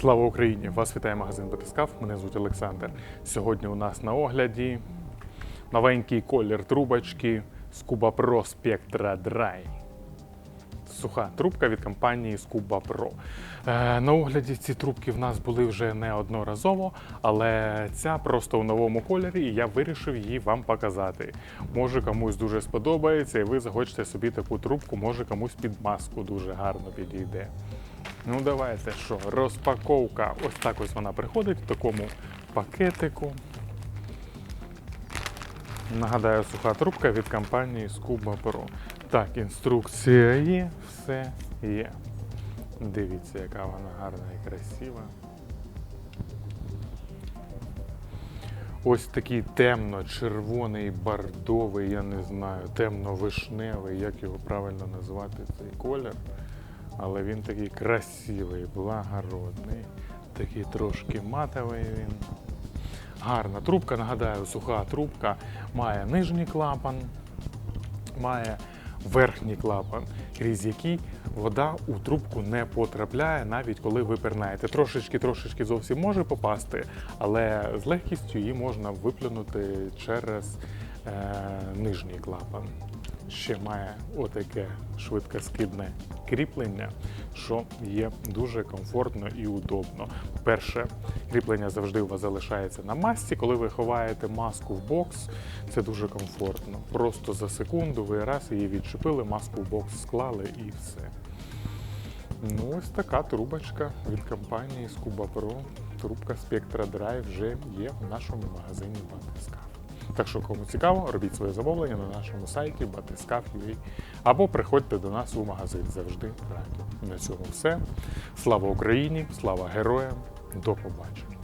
Слава Україні! Вас вітає магазин Батискаф. Мене звуть Олександр. Сьогодні у нас на огляді новенький колір трубочки Scuba Pro Spectra Dry. Суха трубка від компанії Scuba Pro. Е, на огляді ці трубки в нас були вже неодноразово, але ця просто у новому кольорі, і я вирішив її вам показати. Може комусь дуже сподобається, і ви захочете собі таку трубку, може комусь під маску дуже гарно підійде. Ну, давайте що, розпаковка. Ось так ось вона приходить в такому пакетику. Нагадаю, суха трубка від компанії Scuba Pro. Так, інструкція є, все є. Дивіться, яка вона гарна і красива. Ось такий темно-червоний, бордовий, я не знаю, темно-вишневий, як його правильно назвати цей колір. Але він такий красивий, благородний, такий трошки матовий він. Гарна трубка, нагадаю, суха трубка, має нижній клапан, має верхній клапан, крізь який вода у трубку не потрапляє, навіть коли ви пірнаєте. Трошечки-трошечки зовсім може попасти, але з легкістю її можна виплюнути через е, нижній клапан. Ще має отаке швидкоскидне кріплення, що є дуже комфортно і удобно. Перше, кріплення завжди у вас залишається на масці. Коли ви ховаєте маску в бокс, це дуже комфортно. Просто за секунду ви раз її відчепили, маску в бокс склали і все. Ну, ось така трубочка від компанії Scuba Pro. Трубка Spectra Drive вже є в нашому магазині Батискаф. Так що, кому цікаво, робіть своє замовлення на нашому сайті batiscaf.ua або приходьте до нас у магазин завжди раді. На цьому все. Слава Україні, слава героям, до побачення.